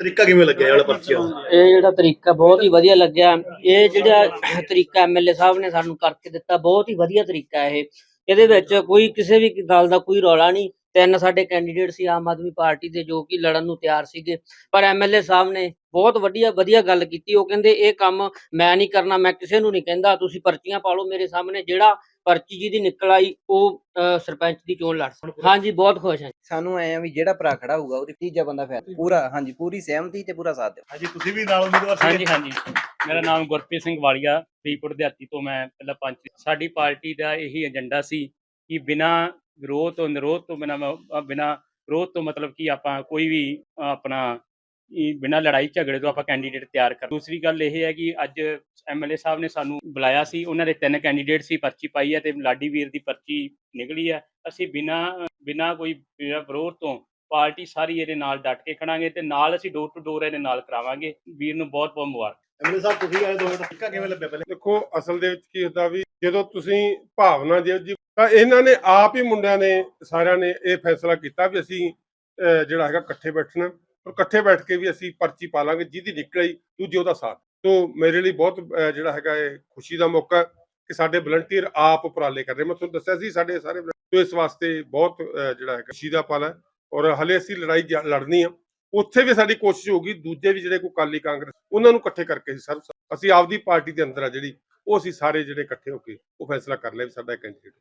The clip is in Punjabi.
ਤਰੀਕਾ ਕਿਵੇਂ ਲੱਗਿਆ ਇਹ ਵਾਲਾ ਪਰਚੀ ਵਾਲਾ ਇਹ ਜਿਹੜਾ ਤਰੀਕਾ ਬਹੁਤ ਹੀ ਵਧੀਆ ਲੱਗਿਆ। ਇਹ ਜਿਹੜਾ ਤਰੀਕਾ ਐਮਐਲਏ ਸਾਹਿਬ ਨੇ ਸਾਨੂੰ ਕਰਕੇ ਦਿੱਤਾ, ਬਹੁਤ ਹੀ ਵਧੀਆ ਤਰੀਕਾ ਇਹ। ਇਹਦੇ ਵਿੱਚ ਕੋਈ ਕਿਸੇ ਵੀ ਗੱਲ ਦਾ ਕੋਈ ਰੌਲਾ ਨਹੀਂ। ਤਿੰਨ ਸਾਡੇ ਕੈਂਡੀਡੇਟ ਸੀ, ਆਮ ਆਦਮੀ ਪਾਰਟੀ ਦੇ ਜੋ ਕਿ ਲੜਨ ਨੂੰ ਤਿਆਰ ਸੀਗੇ। ਪਰ ਐਮਐਲਏ ਸਾਹਿਬ ਨੇ ਬਹੁਤ ਵਧੀਆ ਵਧੀਆ ਗੱਲ ਕੀਤੀ। ਉਹ ਕਹਿੰਦੇ, ਇਹ ਕੰਮ ਮੈਂ ਨਹੀਂ ਕਰਨਾ, ਮੈਂ ਕਿਸੇ ਨੂੰ ਨਹੀਂ ਕਹਿੰਦਾ। ਤੁਸੀਂ ਪਰਚੀਆਂ ਪਾ ਲਓ ਮੇਰੇ ਸਾਹਮਣੇ ਜਿਹੜਾ ਪਰਚੀ ਜਿਹਦੀ ਨਿਕਲ ਆਈ ਉਹ ਸਰਪੰਚ ਦੀ ਚੋਣ ਲੜ ਸਕਦਾ ਹਾਂਜੀ ਬਹੁਤ ਖੁਸ਼ ਹਾਂ ਸਾਨੂੰ ਐ ਆ ਵੀ ਜਿਹੜਾ ਭਰਾ ਖੜਾ ਹੋਊਗਾ ਉਹਦੀ ਤੀਜਾ ਬੰਦਾ ਫੈਲ ਪੂਰਾ ਹਾਂਜੀ ਪੂਰੀ ਸਹਿਮਤੀ ਤੇ ਪੂਰਾ ਸਾਥ ਦਿਓ। ਹਾਂਜੀ ਤੁਸੀਂ ਵੀ ਨਾਲ ਉਮੀਦਵਾਰ ਹਾਂਜੀ ਹਾਂਜੀ। ਮੇਰਾ ਨਾਮ ਗੁਰਪ੍ਰੀਤ ਸਿੰਘ ਵਾਲੀਆ ਫਰੀਦਕੋਟ ਦਿਹਾਤੀ ਤੋਂ ਮੈਂ ਪਹਿਲਾਂ ਪੰਚ ਸਾਡੀ ਪਾਰਟੀ ਦਾ ਇਹੀ ਏਜੰਡਾ ਸੀ ਕਿ ਬਿਨਾ ਵਿਰੋਧ ਤੋਂ ਨਿਰੋਧ ਤੋਂ ਬਿਨਾ ਬਿਨਾ ਵਿਰੋਧ ਤੋਂ ਮਤਲਬ ਕਿ ਆਪਾਂ ਕੋਈ ਵੀ ਅ, ਆਪਣਾ ਬਿਨਾ ਲੜਾਈ ਝਗੜੇ ਤੋਂ ਆਪਾਂ ਕੈਂਡੀਡੇਟ ਤਿਆਰ ਕਰ ਦੂਸਰੀ ਗੱਲ ਇਹ ਹੈ ਕਿ ਅੱਜ ਐਮਐਲਏ ਸਾਹਿਬ ਨੇ ਸਾਨੂੰ ਬੁਲਾਇਆ ਸੀ, ਉਹਨਾਂ ਦੇ ਤਿੰਨ ਕੈਂਡੀਡੇਟ ਸੀ ਪਰਚੀ ਪਾਈ ਹੈ ਤੇ ਲਾਡੀ ਵੀਰ ਦੀ ਪਰਚੀ ਨਿਕਲੀ ਹੈ। ਅਸੀਂ ਬਿਨਾ ਬਿਨਾ ਕੋਈ ਵਿਰੋਧ ਤੋਂ ਪਾਰਟੀ ਸਾਰੀ ਇਹਦੇ ਨਾਲ ਡਟ ਕੇ ਖੜਾਂਗੇ ਤੇ ਨਾਲ ਅਸੀਂ ਡੋਰ ਟੂ ਡੋਰ ਇਹਦੇ ਨਾਲ ਕਰਾਵਾਂਗੇ। ਵੀਰ ਨੂੰ ਬਹੁਤ ਬਹੁਤ ਮੁਬਾਰਕ। ਐਮਐਲਏ ਸਾਹਿਬ, ਤੁਸੀਂ ਆਏ ਦੋ ਮਿੰਟ ਤਰੀਕਾ ਕਿਵੇਂ ਲੱਗਿਆ ਪਹਿਲੇ? ਦੇਖੋ, ਅਸਲ ਦੇ ਵਿੱਚ ਕੀ ਹੁੰਦਾ ਵੀ ਜਦੋਂ ਤੁਸੀਂ ਭਾਵਨਾ ਜਿਹੋ ਜੀ ਤਾਂ ਇਹਨਾਂ ਨੇ ਆਪ ਹੀ ਮੁੰਡਿਆਂ ਨੇ ਸਾਰਿਆਂ ਨੇ ਇਹ ਫੈਸਲਾ ਕੀਤਾ ਵੀ ਅਸੀਂ ਜਿਹੜਾ ਹੈਗਾ ਇਕੱਠੇ ਬੈਠਣਾ। ਔਰ ਇਕੱਠੇ ਬੈਠ ਕੇ ਵੀ ਅਸੀਂ ਪਰਚੀ ਪਾ ਲਾਂਗੇ, ਜਿਹਦੀ ਨਿਕਲੀ ਦੂਜੀ ਉਹਦਾ ਸਾਥ। ਤੋਂ ਮੇਰੇ ਲਈ ਬਹੁਤ ਜਿਹੜਾ ਹੈਗਾ ਇਹ ਖੁਸ਼ੀ ਦਾ ਮੌਕਾ ਕਿ ਸਾਡੇ ਵਲੰਟੀਅਰ ਆਪ ਉਪਰਾਲੇ ਕਰ ਰਹੇ। ਮੈਂ ਤੁਹਾਨੂੰ ਦੱਸਿਆ ਸੀ, ਸਾਡੇ ਸਾਰੇ volunteer ਇਸ ਵਾਸਤੇ ਬਹੁਤ ਜਿਹੜਾ ਹੈਗਾ ਖੁਸ਼ੀ ਦਾ ਪਲ ਹੈ। ਔਰ ਹਲੇ ਅਸੀਂ ਲੜਾਈ ਲੜਨੀ ਆ। ਉੱਥੇ ਵੀ ਸਾਡੀ ਕੋਸ਼ਿਸ਼ ਹੋਊਗੀ, ਦੂਜੇ ਵੀ ਜਿਹੜੇ ਕੋਈ ਕਾਲੀ ਕਾਂਗਰਸ, ਉਹਨਾਂ ਨੂੰ ਇਕੱਠੇ ਕਰਕੇ ਅਸੀਂ ਅਸੀਂ ਆਪਦੀ ਪਾਰਟੀ ਦੇ ਅੰਦਰ ਆ ਜਿਹੜੀ, ਉਹ ਅਸੀਂ ਸਾਰੇ ਜਿਹੜੇ ਇਕੱਠੇ ਹੋ ਕੇ ਉਹ ਫੈਸਲਾ ਕਰ ਲਿਆ ਵੀ ਸਾਡਾ ਕੈਂਡੀਡੇਟ